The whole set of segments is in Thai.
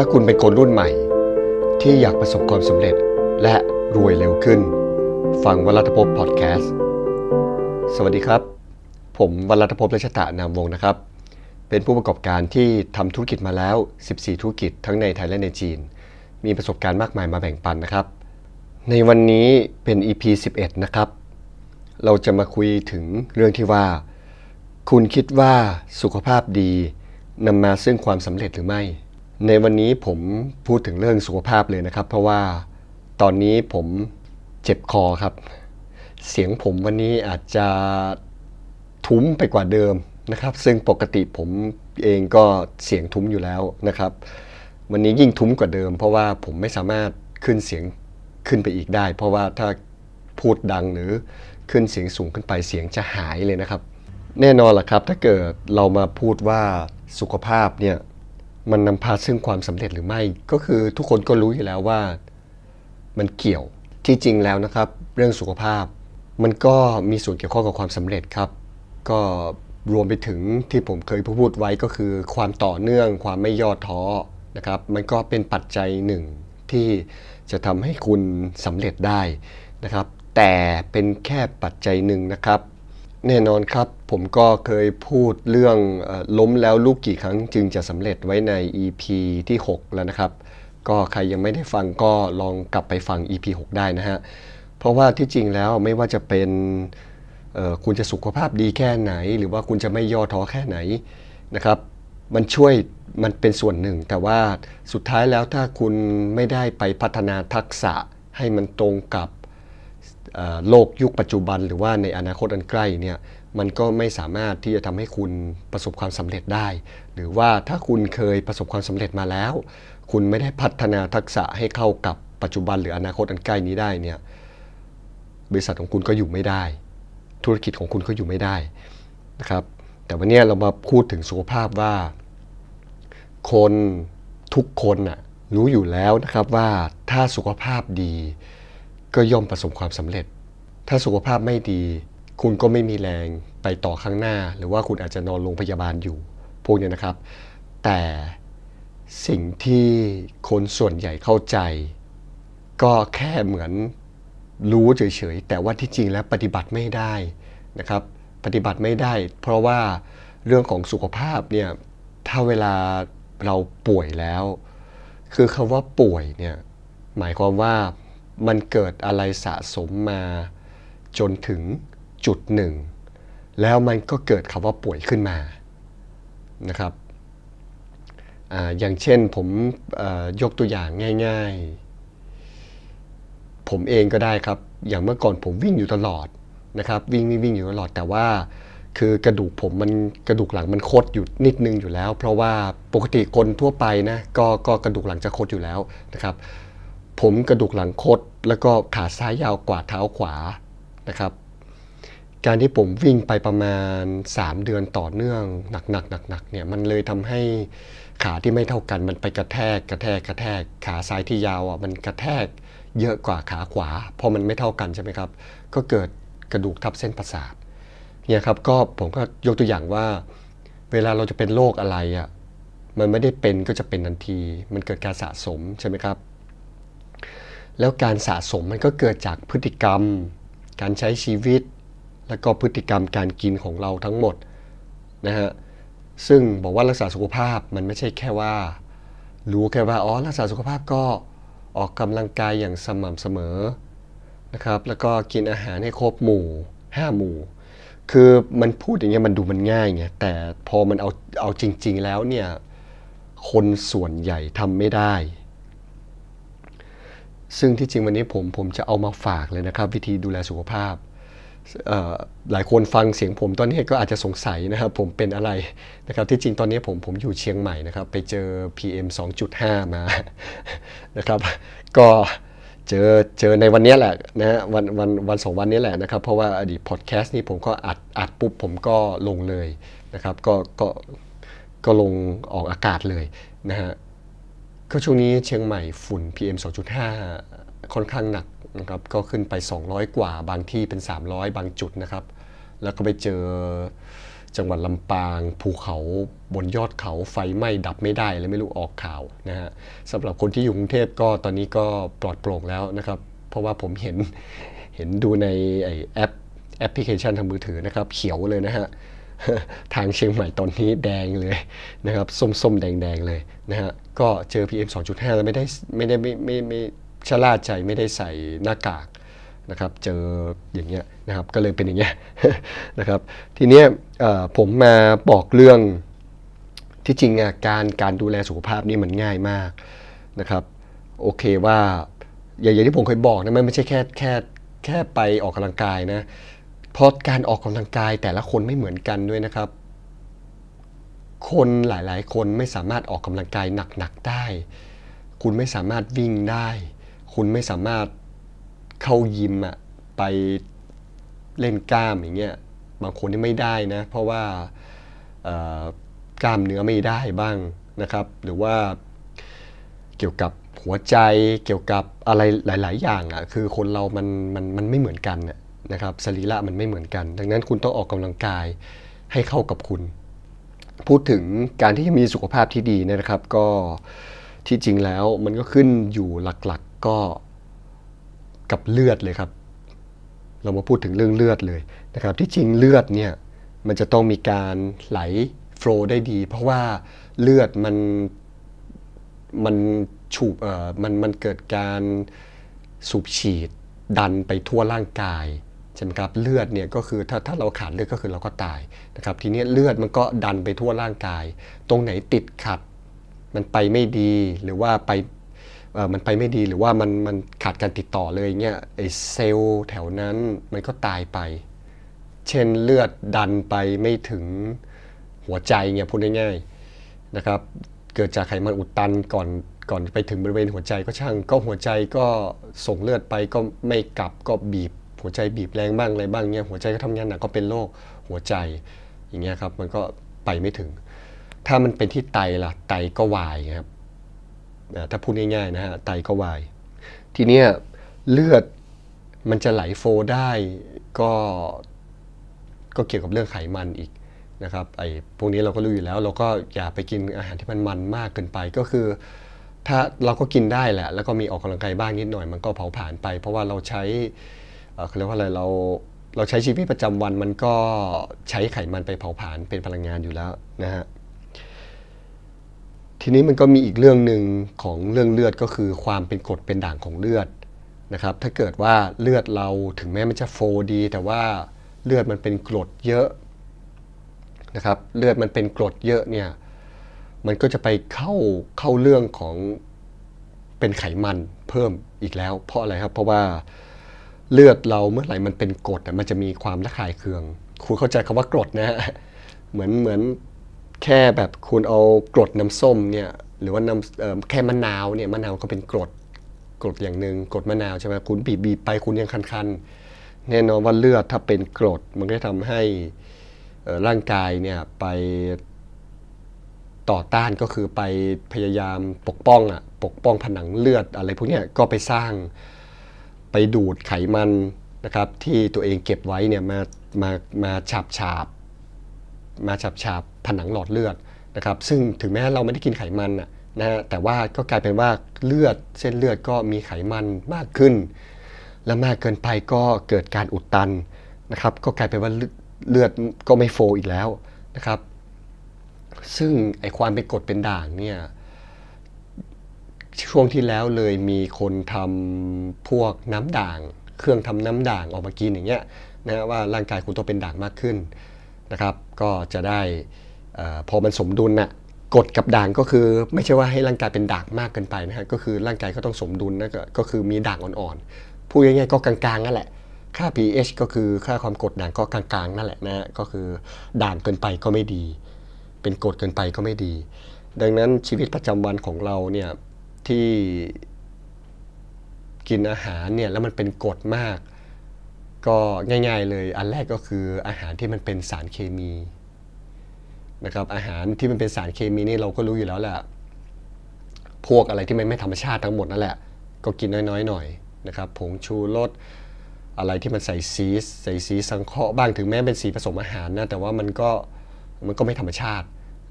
ถ้าคุณเป็นคนรุ่นใหม่ ที่อยากประสบความสำเร็จและรวยเร็วขึ้น ฟังวรัตภพพอดแคสต์ สวัสดีครับ ผมวรัตภพเลชตะนามวงศ์นะครับ เป็นผู้ประกอบการที่ทำธุรกิจมาแล้ว 14 ธุรกิจทั้งในไทยและในจีน มีประสบการณ์มากมายมาแบ่งปันนะครับ ในวันนี้เป็น EP 11 นะครับ เราจะมาคุยถึงเรื่องที่ว่า คุณคิดว่าสุขภาพดีนำมาซึ่งความสำเร็จหรือไม่ ในวันนี้ผมพูดถึงเรื่องสุขภาพเลยนะครับ เพราะว่าตอนนี้ผมเจ็บคอครับ เสียงผมวันนี้อาจจะทุ้มไปกว่าเดิมนะครับ ซึ่งปกติผมเองก็เสียงทุ้มอยู่แล้วนะครับ วันนี้ยิ่งทุ้มกว่าเดิม เพราะว่าผมไม่สามารถขึ้นเสียงขึ้นไปอีกได้ เพราะว่าถ้าพูดดังหรือขึ้นเสียงสูงขึ้นไปเสียงจะหายเลยนะครับ แน่นอนล่ะครับ ถ้าเกิดเรามาพูดว่าสุขภาพเนี่ย มันนำพาซึ่งความสำเร็จหรือไม่ ก็คือทุกคนก็รู้อยู่แล้วว่ามันเกี่ยวที่จริงแล้วนะครับ เรื่องสุขภาพ มันก็มีส่วนเกี่ยวข้องกับความสำเร็จครับ ก็รวมไปถึงที่ผมเคยพูดไว้ก็คือความต่อเนื่องความไม่ย่อท้อนะครับ มันก็เป็นปัจจัยหนึ่งที่จะทำให้คุณสำเร็จได้นะครับ แต่เป็นแค่ปัจจัยหนึ่งนะครับ แน่นอนครับ ผมก็เคยพูดเรื่องอล้มแล้วลูกกี่ครั้งจึงจะสำเร็จไว้ใน EP ที่ 6 แล้วนะครับ ก็ใครยังไม่ได้ฟังก็ลองกลับไปฟัง EP 6 ได้นะฮะ เพราะว่าที่จริงแล้วไม่ว่าจะเป็นคุณจะสุขภาพดีแค่ไหน หรือว่าคุณจะไม่ย่อท้อแค่ไหนนะครับ มันช่วยมันเป็นส่วนหนึ่ง แต่ว่าสุดท้ายแล้วถ้าคุณไม่ได้ไปพัฒนาทักษะให้มันตรงกับ โลกยุคปัจจุบันหรือว่าในอนาคตอันใกล้เนี่ยมันก็ไม่สามารถที่จะทำให้คุณประสบความสำเร็จได้ หรือว่าถ้าคุณเคยประสบความสำเร็จมาแล้ว คุณไม่ได้พัฒนาทักษะให้เข้ากับปัจจุบันหรืออนาคตอันใกล้นี้ได้เนี่ยบริษัทของคุณก็อยู่ไม่ได้ ธุรกิจของคุณก็อยู่ไม่ได้นะครับแต่วันนี้เรามาพูดถึงสุขภาพว่า คนทุกคนน่ะรู้อยู่แล้วนะครับว่าถ้าสุขภาพดี ก็ย่อมประสบความสำเร็จ ถ้าสุขภาพไม่ดี คุณก็ไม่มีแรงไปต่อข้างหน้า หรือว่าคุณอาจจะนอนโรงพยาบาลอยู่ พวกนี้นะครับ แต่สิ่งที่คนส่วนใหญ่เข้าใจ ก็แค่เหมือนรู้เฉยๆ แต่ว่าที่จริงแล้วปฏิบัติไม่ได้นะครับ ปฏิบัติไม่ได้ เพราะว่าเรื่องของสุขภาพเนี่ย ถ้าเวลาเราป่วยแล้ว คือคำว่าป่วยเนี่ย หมายความว่า มันเกิดอะไรสะสมมาจนถึงจุดหนึ่ง แล้วมันก็เกิดคำว่าป่วยขึ้นมานะครับออย่างเช่นผมยกตัวอย่างง่าย ๆ ผมเองก็ได้ครับ อย่างเมื่อก่อนผมวิ่งอยู่ตลอดนะครับ วิ่งวิ่งวิ่งอยู่ตลอดแต่ว่าคือกระดูกผมมันกระดูกหลังมันคดอยู่นิดนึงอยู่แล้ว เพราะว่าปกติคนทั่วไปนะก็ก็กระดูกหลังจะคดอยู่แล้วนะครับ ผมกระดูกหลังคด แล้วก็ขาซ้ายยาวกว่าเท้าขวานะครับ การที่ผมวิ่งไปประมาณ 3 เดือนต่อเนื่องหนักๆหนักๆเนี่ยมันเลยทำให้ขาที่ไม่เท่ากันมันไปกระแทกกระแทกกระแทก ขาซ้ายที่ยาวอะมันกระแทกเยอะกว่าขาขวาเพราะมันไม่เท่ากันใช่ไหมครับ ก็เกิดกระดูกทับเส้นประสาทเนี่ยครับก็ผมก็ยกตัวอย่างว่า เวลาเราจะเป็นโรคอะไรอะมันไม่ได้เป็นก็จะเป็นทันที มันเกิดการสะสมใช่ไหมครับ แล้วการสะสมมันก็เกิดจากพฤติกรรม การใช้ชีวิต แล้วก็พฤติกรรมการกินของเราทั้งหมดนะฮะซึ่งบอกว่ารักษาสุขภาพมันไม่ใช่แค่ว่า รู้แค่ว่าอ๋อรักษาสุขภาพก็ออกกำลังกายอย่างสม่ำเสมอนะครับแล้วก็กินอาหารให้ครบหมู่ห้าหมู่ คือมันพูดอย่างเงี้ยมันดูมันง่ายไงแต่พอมันเอาเอาจริง ๆ แล้วเนี่ยคนส่วนใหญ่ทำไม่ได้ ซึ่งที่จริงวันนี้ผมผมจะเอามาฝากเลยนะครับ วิธีดูแลสุขภาพ หลายคนฟังเสียงผมตอนนี้ก็อาจจะสงสัยนะครับ ผมเป็นอะไรนะครับที่จริงตอนนี้ผมผมอยู่เชียงใหม่นะครับ ไปเจอ PM 2.5 มานะครับ ก็เจอเจอในวันนี้แหละนะฮะวันวันวันสองวันนี้แหละนะครับ เพราะว่าอดีตพอดแคสต์นี้ผมก็อัดอัดปุ๊บผมก็ลงเลยนะครับ ก็ก็ก็ลงออกอากาศเลยนะฮะ ก็ช่วงนี้เชียงใหม่ฝุ่น PM 2.5 ค่อนข้างหนักนะครับก็ขึ้นไป 200 กว่าบางที่เป็น 300 บางจุดนะครับ แล้วก็ไปเจอจังหวัดลำปาง ภูเขาบนยอดเขาไฟไหม้ดับไม่ได้เลยไม่รู้ออกข่าวนะฮะสำหรับคนที่อยู่กรุงเทพก็ตอนนี้ก็ปลอดโปร่งแล้วนะครับ เพราะว่าผมเห็นเห็นดูในไอแอปแอปพลิเคชันทางมือถือนะครับ เขียวเลยนะฮะทางเชียงใหม่ตอนนี้แดงเลยนะครับ ส้มๆ แดงๆ เลยนะฮะ ก็เจอ PM 2.5 แล้วไม่ได้ไม่ได้ไม่ไม่ไม่ชะล่าใจไม่ได้ใส่หน้ากากนะครับเจออย่างเงี้ยนะครับก็เลยเป็นอย่างเงี้ยนะครับทีเนี้ยผมมาบอกเรื่องที่จริงอะการการดูแลสุขภาพนี่มันง่ายมากนะครับโอเคว่าอย่างที่ผมเคยบอกนะมันไม่ใช่แค่แค่แค่ไปออกกำลังกายนะเพราะการออกกำลังกายแต่ละคนไม่เหมือนกันด้วยนะครับ คนหลายๆ คนไม่สามารถออกกำลังกายหนักๆได้ คุณไม่สามารถวิ่งได้ คุณไม่สามารถเข้ายิมอะไปเล่นกล้ามอย่างเงี้ยบางคนนี่ไม่ได้นะ เพราะว่ากล้ามเนื้อไม่ได้บ้างนะครับ หรือว่าเกี่ยวกับหัวใจเกี่ยวกับอะไรหลาย ๆ อย่างอะคือคนเรามันมันมันไม่เหมือนกันนะครับสรีระมันไม่เหมือนกัน ดังนั้นคุณต้องออกกำลังกายให้เข้ากับคุณ พูดถึงการที่จะมีสุขภาพที่ดีนะครับ ก็ที่จริงแล้วมันก็ขึ้นอยู่หลักๆก็กับเลือดเลยครับ เรามาพูดถึงเรื่องเลือดเลยนะครับ ที่จริงเลือดเนี่ยมันจะต้องมีการไหลโฟลได้ดี เพราะว่าเลือดมันมันฉูบเอ่อมันมันเกิดการสูบฉีดดันไปทั่วร่างกาย ใช่ไหมครับเลือดเนี่ยก็คือถ้าถ้าเราขาดเลือดก็คือเราก็ตายนะครับทีนี้เลือดมันก็ดันไปทั่วร่างกาย ตรงไหนติดขัด มันไปไม่ดีหรือว่าไปมันไปไม่ดีหรือว่ามันมันขาดการติดต่อเลยเงี้ยไอเซลล์แถวนั้นมันก็ตายไป เช่นเลือดดันไปไม่ถึงหัวใจเงี้ยพูดง่ายๆนะครับเกิดจากไขมันอุดตันก่อนก่อนไปถึงบริเวณหัวใจก็ช่าง ก็หัวใจก็ส่งเลือดไปก็ไม่กลับก็บีบ หัวใจบีบแรงบ้างอะไรบ้างเงี้ยหัวใจก็ทำงานหนักก็เป็นโรคหัวใจอย่างเงี้ยครับ มันก็ไปไม่ถึง ถ้ามันเป็นที่ไตล่ะไตก็วายครับถ้าพูดง่ายๆนะฮะไตก็วาย ทีเนี้ยเลือดมันจะไหลโฟได้ก็ก็เกี่ยวกับเรื่องไขมันอีกนะครับไอ้พวกนี้เราก็รู้อยู่แล้ว เราก็อย่าไปกินอาหารที่มันมันมากเกินไปก็คือ ถ้าเราก็กินได้แหละ แล้วก็มีออกกำลังกายบ้างนิดหน่อยมันก็เผาผลาญไป เพราะว่าเราใช้ เขาเรียกว่าอะไรเราเราใช้ชีวิตประจำวันมันก็ใช้ไขมันไปเผาผลาญเป็นพลังงานอยู่แล้วนะฮะทีนี้มันก็มีอีกเรื่องหนึ่งของเรื่องเลือดก็คือความเป็นกรดเป็นด่างของเลือดนะครับ ถ้าเกิดว่าเลือดเราถึงแม้มันจะโฟดี แต่ว่าเลือดมันเป็นกรดเยอะนะครับเลือดมันเป็นกรดเยอะเนี่ยมันก็จะไปเข้าเข้าเรื่องของเป็นไขมันเพิ่มอีกแล้ว เพราะอะไรครับเพราะว่า เลือดเราเมื่อไหร่มันเป็นกรดมันจะมีความระคายเคือง คุณเข้าใจคำว่ากรดนะฮะเหมือนเหมือนแค่แบบคุณเอากรดน้ำส้มเนี่ยหรือว่าน้ำแค่มะนาวเนี่ยมะนาวก็เป็นกรดกรดอย่างหนึ่งกรดมะนาวใช่ไหมคุณบีบบีบไปคุณยังคันๆ แน่นอนว่าเลือดถ้าเป็นกรดมันก็จะทำให้ร่างกายเนี่ยไปต่อต้านก็คือไปพยายามปกป้องอะปกป้องผนังเลือดอะไรพวกนี้ก็ไปสร้าง ไปดูดไขมันนะครับที่ตัวเองเก็บไว้เนี่ยมามามาฉาบฉาบมาฉาบฉาบผนังหลอดเลือดนะครับ ซึ่งถึงแม้เราไม่ได้กินไขมันนะฮะแต่ว่าก็กลายเป็นว่าเลือดเส้นเลือดก็มีไขมันมากขึ้น และมากเกินไปก็เกิดการอุดตันนะครับ ก็กลายเป็นว่าเลือดก็ไม่โฟอีกแล้วนะครับ ซึ่งไอความเป็นกรดเป็นด่างเนี่ย ช่วงที่แล้วเลยมีคนทำพวกน้ำด่าง เครื่องทำน้ำด่างออกมากินอย่างเงี้ยนะว่าร่างกายคุณต้องเป็นด่างมากขึ้นนะครับ ก็จะได้พอมันสมดุลนะ่ะกดกับด่างก็คือไม่ใช่ว่าให้ร่างกายเป็นด่างมากเกินไปนะฮะก็คือร่างกายก็ต้องสมดุลนะก็คือมีด่างอ่อนๆพูดง่ายๆก็กลางๆนั่นแหละค่า pH ก็คือค่าความกดด่างก็กลางๆนั่นแหละนะก็คือด่างเกินไปก็ไม่ดี เป็นกดเกินไปก็ไม่ดี ดังนั้นชีวิตประจำวันของเราเนี่ย ที่กินอาหารเนี่ยแล้วมันเป็นกดมาก ก็ง่าย ๆ เลยอันแรกก็คืออาหารที่มันเป็นสารเคมีนะครับอาหารที่มันเป็นสารเคมีนี่เราก็รู้อยู่แล้วแหละพวกอะไรที่มันไม่ธรรมชาติทั้งหมดนั่นแหละ ก็กินน้อยๆหน่อยนะครับผงชูรสอะไรที่มันใส่สีใส่สีสังเคราะห์บ้างถึงแม้เป็นสีผสมอาหารนะแต่ว่ามันก็มันก็ไม่ธรรมชาติ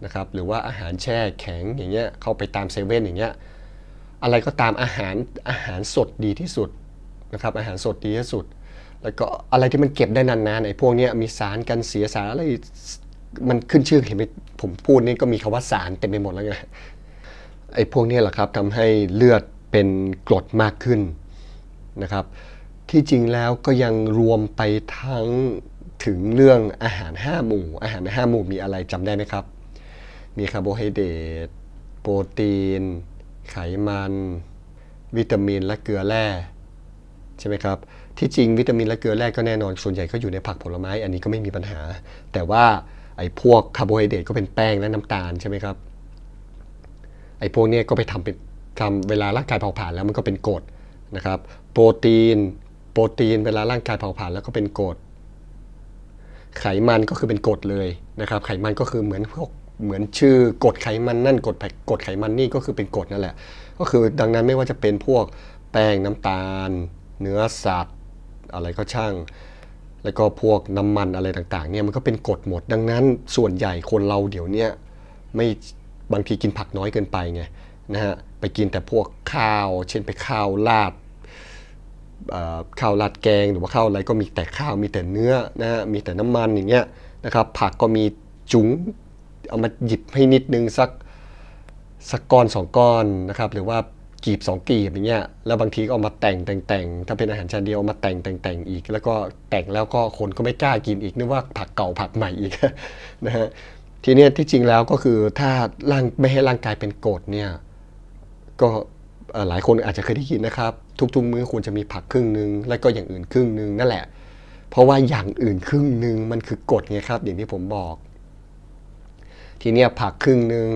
นะครับหรือว่าอาหารแช่แข็งอย่างเงี้ยเข้าไปตามเซเว่นอย่างเงี้ย อะไรก็ตามอาหารอาหารสดดีที่สุดนะครับอาหารสดดีที่สุด แล้วก็อะไรที่มันเก็บได้นานๆไอ้พวกนี้มีสารกันเสียสารอะไรมันขึ้นชื่อเห็นไหมผมพูดนี่ก็มีคาว่าสารเต็มไปหมดแล้วไงไอ้พวกนี้แหละครับทำให้เลือดเป็นกรดมากขึ้นนะครับ ที่จริงแล้วก็ยังรวมไปทั้งถึงเรื่องอาหาร 5 หมู่ อาหาร 5 หมู่มีอะไรจำได้ไหมครับ มีคาร์โบไฮเดรตโปรตีน ไขมัน วิตามินและเกลือแร่ใช่ไหมครับที่จริงวิตามินและเกลือแร่ก็แน่นอนส่วนใหญ่ก็อยู่ในผักผลไม้ อันนี้ก็ไม่มีปัญหา แต่ว่าไอ้พวกคาร์โบไฮเดรตก็เป็นแป้งและน้ำตาลใช่ไหมครับไอ้พวกนี้ก็ไปทำเป็นทำเวลาร่างกายเผาผลาญแล้วมันก็เป็นกรดนะครับโปรตีน โปรตีนเวลาร่างกายเผาผลาญแล้วก็เป็นกรดไขมันก็คือเป็นกรดเลยนะครับ ไขมันก็คือเหมือนพวก เหมือนชื่อกรดไขมันนั่นกรดกรดไขมันนี่ก็คือเป็นกรดนั่นแหละ ก็คือดังนั้นไม่ว่าจะเป็นพวกแป้งน้ำตาล เนื้อสัตว์ อะไรก็ช่าง แล้วก็พวกน้ำมันอะไรต่างๆเนี่ยมันก็เป็นกรดหมด ดังนั้นส่วนใหญ่คนเราเดี๋ยวนี้ไม่บางทีกินผักน้อยเกินไปไงนะฮะไปกินแต่พวกข้าว เช่นไปข้าวราดข้าวราดแกงหรือว่าข้าวอะไรก็มีแต่ข้าวมีแต่เนื้อนะฮะมีแต่น้ำมันอย่างเงี้ยนะครับผักก็มีจุ๋ง เอามาหยิบให้นิดนึงสักสักก้อนสองก้อนนะครับ หรือว่ากีบสองกีบอย่างเงี้ยแล้วบางทีก็เอามาแต่งแต่งแต่งถ้าเป็นอาหารชาเดียวมาแต่งแต่งแต่งอีก แล้วก็แต่งแล้วก็คนก็ไม่กล้ากินอีกนึกว่าผักเก่าผักใหม่อีกนะฮะทีนี้ที่จริงแล้วก็คือถ้าร่างไม่ให้ร่างกายเป็นกรดเนี่ยก็หลายคนอาจจะเคยได้ยินนะครับ ทุกๆมื้อควรจะมีผักครึ่งหนึ่งแล้วก็อย่างอื่นครึ่งหนึ่งนั่นแหละ เพราะว่าอย่างอื่นครึ่งหนึ่งมันคือกฎไงครับ อย่างที่ผมบอก ทีนี้ผักครึ่งหนึ่ง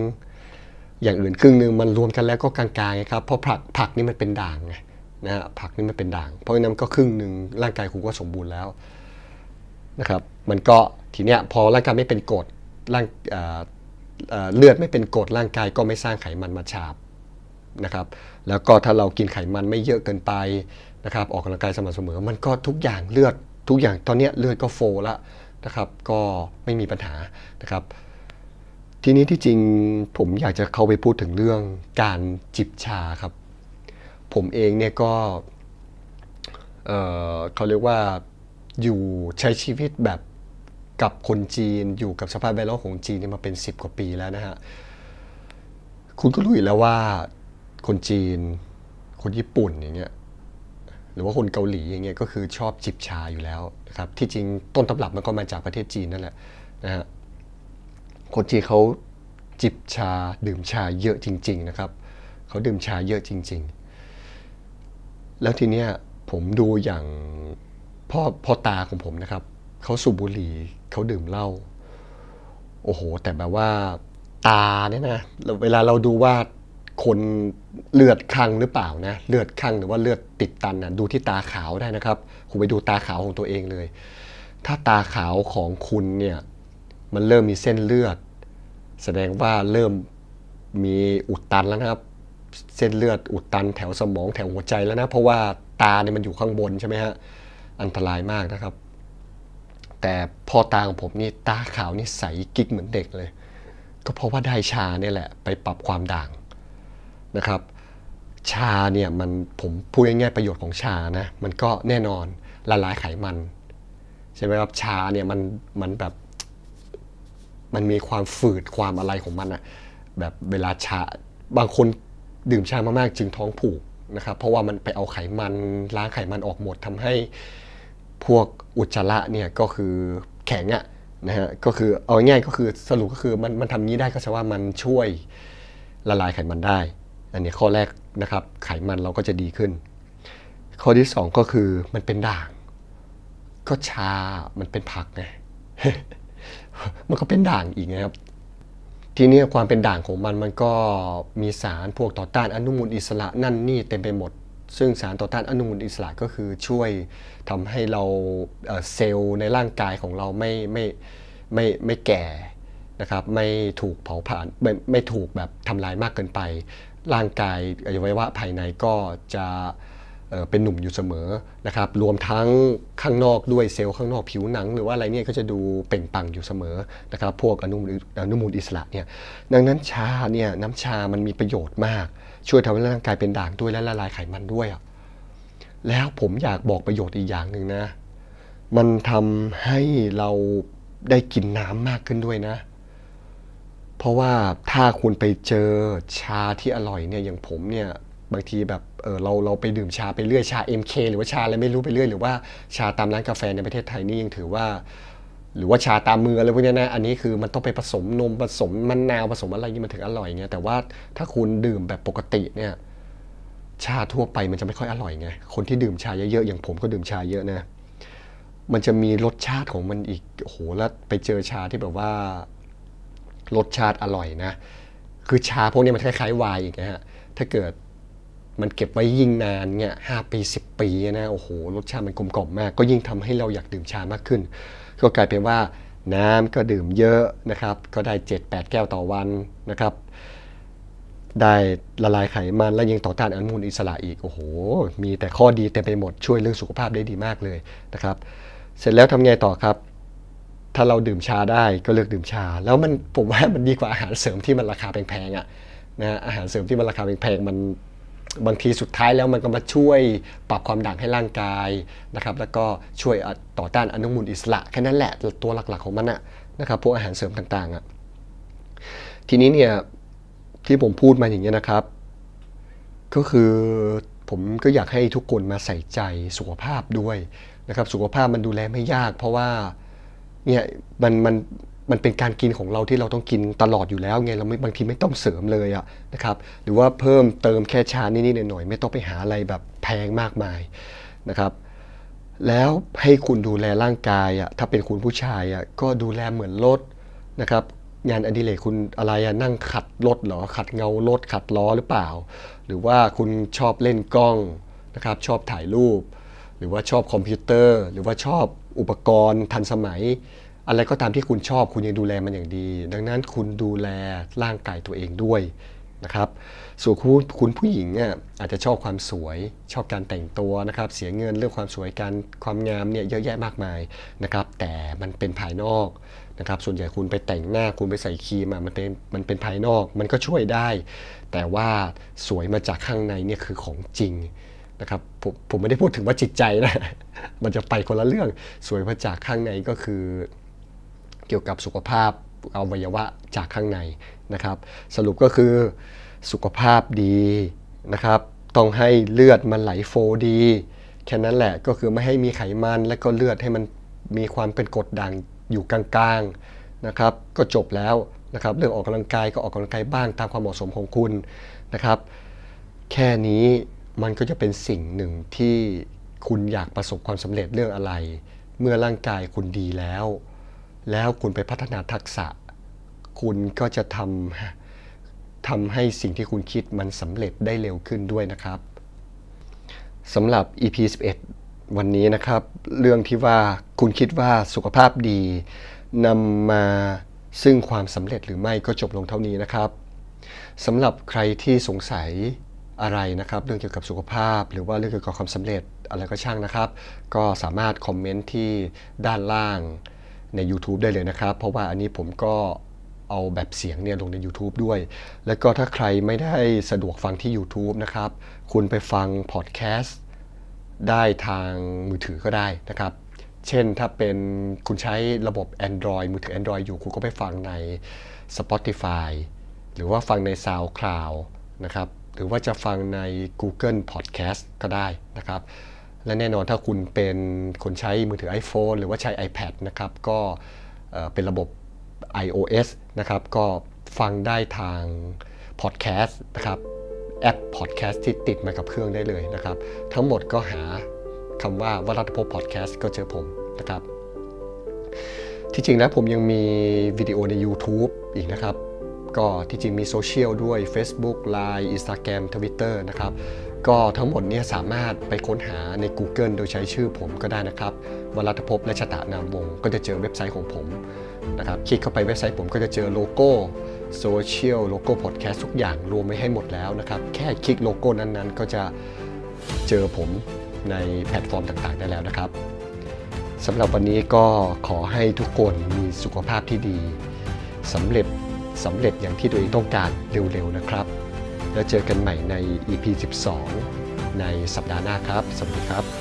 อย่างอื่นครึ่งหนึ่งมันรวมกันแล้วก็กลางๆไงครับเพราะผักผักนี่มันเป็นด่างไงนะฮะผักนี่มันเป็นด่าง เพราะฉะนั้นก็ครึ่งหนึ่งร่างกายคุณก็สมบูรณ์แล้วนะครับมันก็ทีเนี้ยพอร่างกายไม่เป็นกรดร่างเลือดไม่เป็นกรดร่างกายก็ไม่สร้างไขมันมาฉาบนะครับแล้วก็ถ้าเรากินไขมันไม่เยอะเกินไปนะครับออกกำลังกายสม่ำเสมอ มันก็ทุกอย่างเลือดทุกอย่างตอนนี้เลือดก็โฟล้วนะครับก็ไม่มีปัญหานะครับ ทีนี้ที่จริงผมอยากจะเข้าไปพูดถึงเรื่องการจิบชาครับ ผมเองเนี่ยก็เเขาเรียกว่าอยู่ใช้ชีวิตแบบกับคนจีนอยู่กับสภาพแวดล้อมของจีนมาเป็น 10 กว่าปีแล้วนะฮะคุณก็รู้อยู่แล้วว่าคนจีน คนญี่ปุ่นอย่างเงี้ยหรือว่าคนเกาหลีอย่างเงี้ยก็คือชอบจิบชาอยู่แล้วนะครับที่จริงต้นตำรับมันก็มาจากประเทศจีนนั่นแหละนะฮะ คนจีนเขาจิบชาดื่มชาเยอะจริง ๆ นะครับเขาดื่มชาเยอะจริง ๆ แล้วทีเนี้ยผมดูอย่างพ่อพ่อตาของผมนะครับเขาสูบบุหรี่เขาดื่มเหล้าโอ้โห แต่แบบว่าตาเนี่ยนะเวลาเราดูว่าคนเลือดคังหรือเปล่านะเลือดคังหรือว่าเลือดติดตันนะดูที่ตาขาวได้นะครับ คุณไปดูตาขาวของตัวเองเลย ถ้าตาขาวของคุณเนี่ย มันเริ่มมีเส้นเลือด แสดงว่าเริ่มมีอุดตันแล้วนะครับ เส้นเลือดอุดตันแถวสมองแถวหัวใจแล้วนะ เพราะว่าตาเนี่ยมันอยู่ข้างบนใช่ไหมฮะ อันตรายมากนะครับ แต่พอตาของผมนี่ตาขาวนี่ใสกิ๊กเหมือนเด็กเลย ก็เพราะว่าได้ชาเนี่ยแหละ ไปปรับความด่างนะครับ ชาเนี่ยมันผมพูดง่ายๆประโยชน์ของชานะ มันก็แน่นอนละลายไขมันใช่ไหมครับชาเนี่ยมันมันแบบ มันมีความฝืดความอะไรของมันอะแบบเวลาชาบางคนดื่มชามากๆจึงท้องผูกนะครับ เพราะว่ามันไปเอาไขมันล้างไขมันออกหมดทำให้พวกอุจจาระเนี่ยก็คือแข็งอะนะฮะก็คือเอาง่ายก็คือสรุปก็คือมันมันทำนี้ได้ก็แปลว่ามันช่วยละลายไขมันได้ อันนี้ข้อแรกนะครับไขมันเราก็จะดีขึ้น ข้อที่ 2 ก็คือมันเป็นด่าง ก็ชา มันเป็นผักไง มันก็เป็นด่างอีกนะครับ ทีนี้ความเป็นด่างของมันมันก็มีสารพวกต่อต้านอนุมูลอิสระนั่นนี่เต็มไปหมด ซึ่งสารต่อต้านอนุมูลอิสระก็คือช่วยทำให้เราเซลล์ในร่างกายของเราไม่ไม่ไม่ไม่แก่นะครับไม่ถูกเผาผลาญไม่ไม่ถูกแบบทำลายมากเกินไป ร่างกายอวัยวะภายในก็จะ เป็นหนุ่มอยู่เสมอนะครับรวมทั้งข้างนอกด้วยเซลล์ข้างนอกผิวหนัง หรือว่าอะไรเนี่ยก็จะดูเปล่งปังอยู่เสมอนะครับพวกอนุมูลอนุมูลอิสระเนี่ยดังนั้นชาเนี่ยน้ำชามันมีประโยชน์มาก ช่วยทำให้ร่างกายเป็นด่างด้วยและละลายไขมันด้วยอะแล้วผมอยากบอกประโยชน์อีกอย่างหนึ่งนะ มันทำให้เราได้กินน้ำมากขึ้นด้วยนะ เพราะว่าถ้าคุณไปเจอชาที่อร่อยเนี่ยอย่างผมเนี่ยบางทีแบบ เออเราเราไปดื่มชาไปเรื่อยชา MK หรือว่าชาอะไรไม่รู้ไปเรื่อยหรือว่าชาตามร้านกาแฟในประเทศไทยนี่ยังถือว่า หรือว่าชาตามมืออะไรพวกนี้นะอันนี้คือมันต้องไปผสมนมผสมมะนาวผสมอะไรนี่มันถึงอร่อยเงี้ยแต่ว่าถ้าคุณดื่มแบบปกติเนี่ยชาทั่วไปมันจะไม่ค่อยอร่อยไงคนที่ดื่มชาเยอะๆอย่างผมก็ดื่มชาเยอะนะมันจะมีรสชาติของมันอีกโอ้โหแล้วไปเจอชาที่แบบว่ารสชาติอร่อยนะ คือชาพวกนี้มันคล้ายๆไวน์อีกนะฮะถ้าเกิด มันเก็บไว้ยิ่งนานเนี่ยห้าปีสิบปีนะโอ้โหรสชาติมันกลมกล่อมมาก ก็ยิ่งทำให้เราอยากดื่มชามากขึ้น ก็กลายเป็นว่าน้ำก็ดื่มเยอะนะครับ ก็ได้ 7-8 แก้วต่อวันนะครับ ได้ละลายไขมันและยังต่อต้านอนุมูลอิสระอีกโอ้โห มีแต่ข้อดีเต็มไปหมดช่วยเรื่องสุขภาพได้ดีมากเลยนะครับ เสร็จแล้วทำไงต่อครับ ถ้าเราดื่มชาได้ก็เลือกดื่มชา แล้วมันผมว่ามันดีกว่าอาหารเสริมที่มันราคาแพงๆอะนะอาหารเสริมที่มันราคาแพงๆมัน บางทีสุดท้ายแล้วมันก็มาช่วยปรับความด่างให้ร่างกายนะครับ แล้วก็ช่วยต่อต้านอนุมูลอิสระแค่นั้นแหละตัวหลักๆของมันนะครับพวกอาหารเสริมต่างๆอะทีนี้เนี่ยที่ผมพูดมาอย่างนี้นะครับ ก็คือผมก็อยากให้ทุกคนมาใส่ใจสุขภาพด้วยนะครับ สุขภาพมันดูแลไม่ยาก เพราะว่าเนี่ยมันมัน มันเป็นการกินของเราที่เราต้องกินตลอดอยู่แล้วไงเราไม่บางทีไม่ต้องเสริมเลยอะนะครับหรือว่าเพิ่มเติมแค่ชานิดๆหน่อยๆไม่ต้องไปหาอะไรแบบแพงมากมายนะครับแล้วให้คุณดูแลร่างกายอะถ้าเป็นคุณผู้ชายอะก็ดูแลเหมือนรถนะครับงานอดิเรกคุณอะไรอะนั่งขัดรถหรอขัดเงารถขัดล้อหรือเปล่า หรือว่าคุณชอบเล่นกล้องนะครับชอบถ่ายรูป หรือว่าชอบคอมพิวเตอร์ หรือว่าชอบอุปกรณ์ทันสมัย อะไรก็ตามที่คุณชอบคุณยังดูแลมันอย่างดี ดังนั้นคุณดูแลร่างกายตัวเองด้วยนะครับส่วนคุณคุณผู้หญิงเนี่ยอาจจะชอบความสวยชอบการแต่งตัวนะครับ เสียเงินเรื่องความสวยการความงามเนี่ยเยอะแยะมากมายนะครับ แต่มันเป็นภายนอกนะครับ ส่วนใหญ่คุณไปแต่งหน้าคุณไปใส่ครีมมันเป็นมันเป็นภายนอก มันก็ช่วยได้ แต่ว่าสวยมาจากข้างในเนี่ยคือของจริงนะครับผมผมไม่ได้พูดถึงว่าจิตใจนะมันจะไปคนละเรื่องสวยมาจากข้างในก็คือ เกี่ยวกับสุขภาพอวัยวะจากข้างในนะครับ สรุปก็คือสุขภาพดีนะครับ ต้องให้เลือดมันไหลโฟดี แค่นั้นแหละก็คือไม่ให้มีไขมันและก็เลือดให้มันมีความเป็นกรดด่างอยู่กลางๆนะครับ ก็จบแล้วนะครับ เรื่องออกกำลังกายก็ออกกำลังกายบ้างตามความเหมาะสมของคุณนะครับ แค่นี้มันก็จะเป็นสิ่งหนึ่งที่คุณอยากประสบความสำเร็จเรื่องอะไร เมื่อร่างกายคุณดีแล้ว แล้วคุณไปพัฒนาทักษะ คุณก็จะทำทำให้สิ่งที่คุณคิดมันสำเร็จได้เร็วขึ้นด้วยนะครับสำหรับ EP 11 วันนี้นะครับ เรื่องที่ว่าคุณคิดว่าสุขภาพดีนำมาซึ่งความสำเร็จหรือไม่ก็จบลงเท่านี้นะครับสำหรับใครที่สงสัยอะไรนะครับ เรื่องเกี่ยวกับสุขภาพ หรือว่าเรื่องเกี่ยวกับความสำเร็จอะไรก็ช่างนะครับ ก็สามารถคอมเมนต์ที่ด้านล่าง ใน YouTube ได้เลยนะครับ เพราะว่าอันนี้ผมก็เอาแบบเสียงเนี่ยลงใน YouTube ด้วย แล้วก็ถ้าใครไม่ได้สะดวกฟังที่ YouTube นะครับ คุณไปฟังพอดแคสต์ได้ทางมือถือก็ได้นะครับ เช่นถ้าเป็นคุณใช้ระบบ Android มือถือ Android อยู่ คุณก็ไปฟังใน Spotify หรือว่าฟังใน SoundCloud นะครับ หรือว่าจะฟังใน Google Podcast ก็ได้นะครับ และแน่นอนถ้าคุณเป็นคนใช้มือถือ iPhone หรือว่าใช้ iPad นะครับก็เป็นระบบ iOS นะครับก็ฟังได้ทางพอดแคสต์นะครับแอปพอดแคสต์ที่ติดมากับเครื่องได้เลยนะครับ ทั้งหมดก็หาคำว่าวรัตพบพอดแคสต์ก็เจอผมนะครับ ที่จริงแล้วผมยังมีวิดีโอใน YouTube อีกนะครับ ก็ที่จริงมีโซเชียลด้วย Facebook Line Instagram Twitter นะครับ ก็ทั้งหมดนี้สามารถไปค้นหาใน Google โดยใช้ชื่อผมก็ได้นะครับวรัตภพและชะตานามวง ก็จะเจอเว็บไซต์ของผมนะครับคลิกเข้าไปเว็บไซต์ผมก็จะเจอโลโก้โซเชียลโลโก้พอดแคสทุกอย่างรวมไว้ให้หมดแล้วนะครับ แค่คลิกโลโก้นั้นๆ ก็จะเจอผมในแพลตฟอร์มต่างๆได้แล้วนะครับสำหรับวันนี้ก็ขอให้ทุกคนมีสุขภาพที่ดีสำเร็จสำเร็จอย่างที่ตัวเองต้องการเร็วๆนะครับ แล้วเจอกันใหม่ใน EP 12 ในสัปดาห์หน้าครับ สวัสดีครับ